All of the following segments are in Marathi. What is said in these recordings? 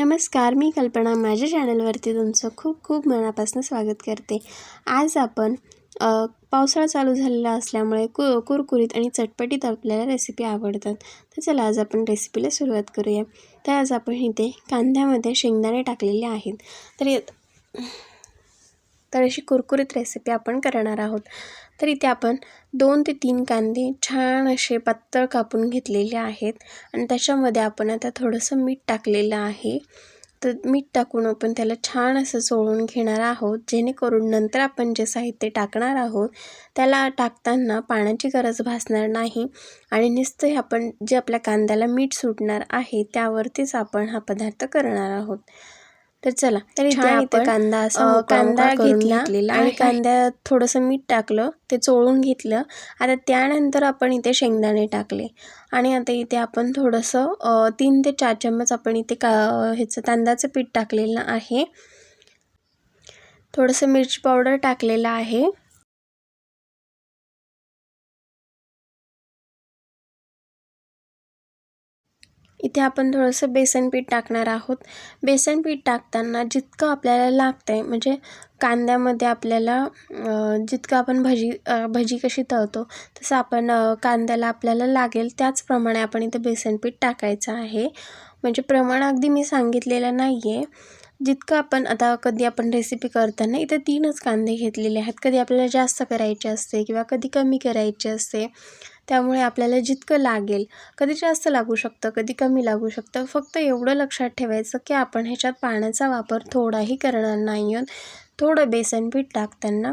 नमस्कार मी कल्पना. माझ्या चॅनलवरती तुमचं खूप खूप मनापासून स्वागत करते. आज आपण पावसाळा चालू झालेला असल्यामुळे कु कुरकुरीत आणि चटपटीत आपल्याला रेसिपी आवडतात. तर चला आज आपण रेसिपीला सुरुवात करूया. तर आज आपण इथे कांद्यामध्ये शेंगदाणे टाकलेले आहेत. तर तर अशी कुरकुरीत रेसिपी आपण करणार आहोत. तर इथे आपण दोन ते तीन कांदे छान असे पातळ कापून घेतलेले आहेत. आणि त्याच्यामध्ये आपण आता थोडंसं मीठ टाकलेलं आहे. तर मीठ टाकून आपण त्याला छान असं चोळून घेणार आहोत. जेणेकरून नंतर आपण जे साहित्य टाकणार आहोत त्याला टाकताना पाण्याची गरज भासणार नाही. आणि नुसतं हे आपण जे आपल्या कांद्याला मीठ सुटणार आहे त्यावरतीच आपण हा पदार्थ करणार आहोत. तर चला तर इथे छान इथे आपण, कांदा असा कांदा घेतला आणि कांद्यात थोडंसं मीठ टाकलं ते चोळून घेतलं. आता त्यानंतर आपण इथे शेंगदाणे टाकले. आणि आता इथे आपण थोडंसं तीन ते चार चम्मच आपण इथे का ह्याचं तांदळाचं पीठ टाकलेलं आहे. थोडंसं मिरची पावडर टाकलेलं आहे. इथे आपण थोडंसं बेसन पीठ टाकणार आहोत. बेसन पीठ टाकताना जितकं आपल्याला लागतं आहे म्हणजे कांद्यामध्ये आपल्याला जितकं आपण भजी भजी कशी तळतो तसं आपण कांद्याला आपल्याला लागेल त्याचप्रमाणे आपण इथे बेसन पीठ टाकायचं आहे. म्हणजे प्रमाण अगदी मी सांगितलेलं नाही आहे जितकं आपण आता कधी आपण रेसिपी करताना इथे तीनच कांदे घेतलेले आहेत. कधी आपल्याला जास्त करायचे असते किंवा कधी कमी करायचे असते. त्यामुळे आपल्याला जितकं लागेल कधी जास्त लागू शकतं कधी कमी लागू शकतं फक्त एवढं लक्षात ठेवायचं की आपण ह्याच्यात पाण्याचा वापर थोडाही करणार नाही आहोत. थोडं बेसन पीठ टाकताना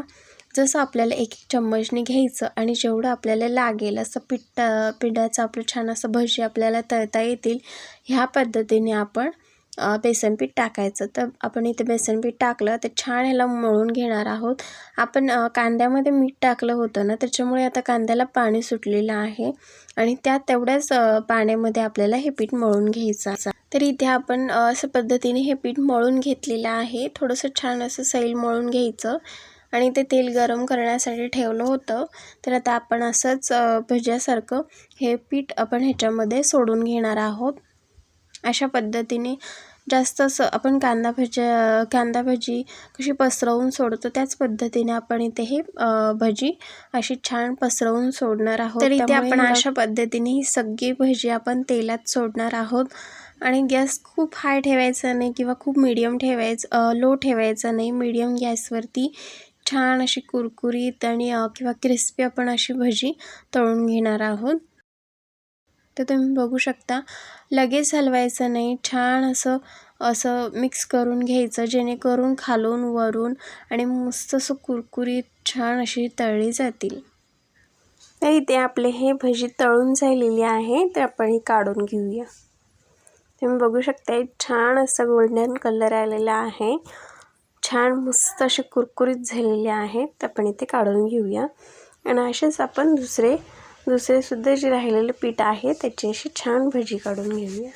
जसं आपल्याला एक एक चम्मचने घ्यायचं आणि जेवढं आपल्याला लागेल असं पिठ पिठाचं आपलं छान असं भजी आपल्याला तळता येतील ह्या पद्धतीने आपण बेसनपीठ बेसन पीठ टाकायचं. तर आपण इथे बेसन पीठ टाकलं तर छान ह्याला मळून घेणार आहोत. आपण कांद्यामध्ये मीठ टाकलं होतं ना त्याच्यामुळे आता कांद्याला पाणी सुटलेलं आहे. आणि त्या तेवढ्याच पाण्यामध्ये आपल्याला हे पीठ मळून घ्यायचं तर इथे आपण असं अशा पद्धतीने हे पीठ मळून घेतलेलं आहे. थोडंसं छान असं सैल मळून घ्यायचं. आणि ते तेल गरम करण्यासाठी ठेवलं होतं. तर आता आपण असंच भज्यासारखं हे पीठ आपण ह्याच्यामध्ये सोडून घेणार आहोत. अशा पद्धतीने जास्त असं आपण कांदा भज्या कांदा भजी कशी पसरवून सोडतो त्याच पद्धतीने आपण इथे हे भजी अशी छान पसरवून सोडणार आहोत. तर इथे आपण अशा पद्धतीने ही सगळी भजी आपण तेलात सोडणार आहोत. आणि गॅस खूप हाय ठेवायचा नाही किंवा खूप मिडियम ठेवायचं लो ठेवायचा नाही. मिडियम गॅसवरती छान अशी कुरकुरीत आणि किंवा क्रिस्पी आपण अशी भजी तळून घेणार आहोत. तर तुम्ही बघू शकता लगेच हलवायचं नाही. छान असं असं मिक्स करून घ्यायचं जेणेकरून खालून वरून आणि मस्त असं कुरकुरीत छान अशी तळली जातील. तर इथे आपले हे भजी तळून झालेली आहे तर आपण ही काढून घेऊया. तुम्ही बघू शकता छान असं गोल्डन कलर आलेला आहे. छान मस्त असे कुरकुरीत झालेले आहेत तर आपण इथे काढून घेऊया. आणि असेच आपण दुसरे दुसरेसुद्धा जे राहिलेले पीठ आहे त्याची अशी छान भजी काढून घेऊया.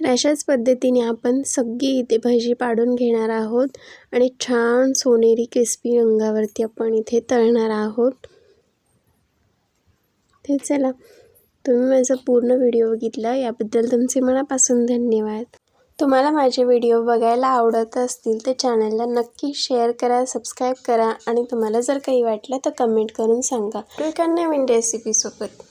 तर अशाच पद्धतीने आपण सगळी इथे भजी पाडून घेणार आहोत आणि छान सोनेरी क्रिस्पी रंगावरती आपण इथे तळणार आहोत. ते चला तुम्ही माझा पूर्ण व्हिडिओ बघितला याबद्दल तुमचे मनापासून धन्यवाद. तुम्हाला माझे व्हिडिओ बघायला आवडत असतील तर चॅनलला नक्की शेअर करा सबस्क्राईब करा आणि तुम्हाला जर काही वाटलं तर कमेंट करून सांगा. एका नवीन रेसिपीसोबत